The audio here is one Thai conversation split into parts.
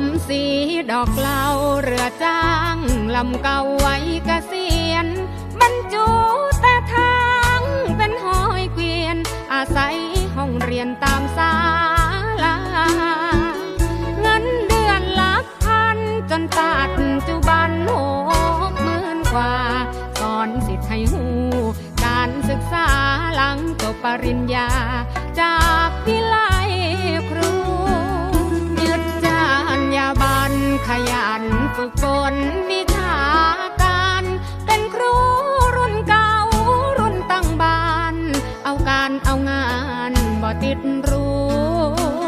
มสีดอกเหลาเรือจ้างลำเก่าไว้เกษียณบรรจุแต่ทางเป็นหอยเกวียน อาศัยห้องเรียนตามศาลาเงินเดือนหลักพันจนปัจจุบันหกหมื่นกว่าสอนสิทธิ์ให้หูการศึกษาหลังจบปริญญาจา กฝนวิชาการ เป็นครูรุ่นเก่ารุ่นตั้งบาน เอาการเอางานบ่ติดรู้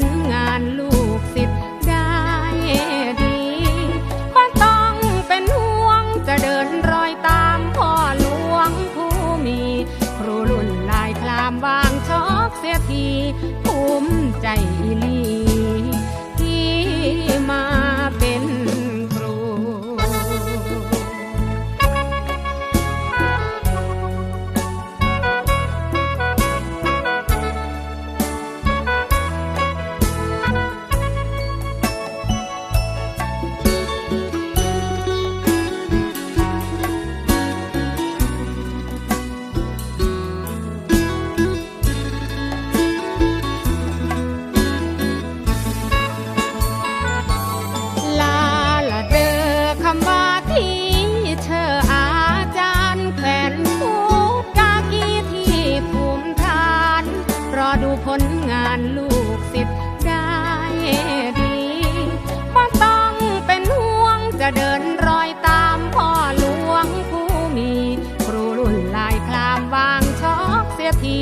ลงานลูานลูกศิษย์ได้ดีบ่ต้องเป็นห่วงจะเดินรอยตามพ่อหลวงผู้มี ครูรุ่นลายคลามวางช็อกเสียที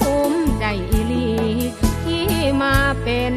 ภูมิใจอีลีที่มาเป็น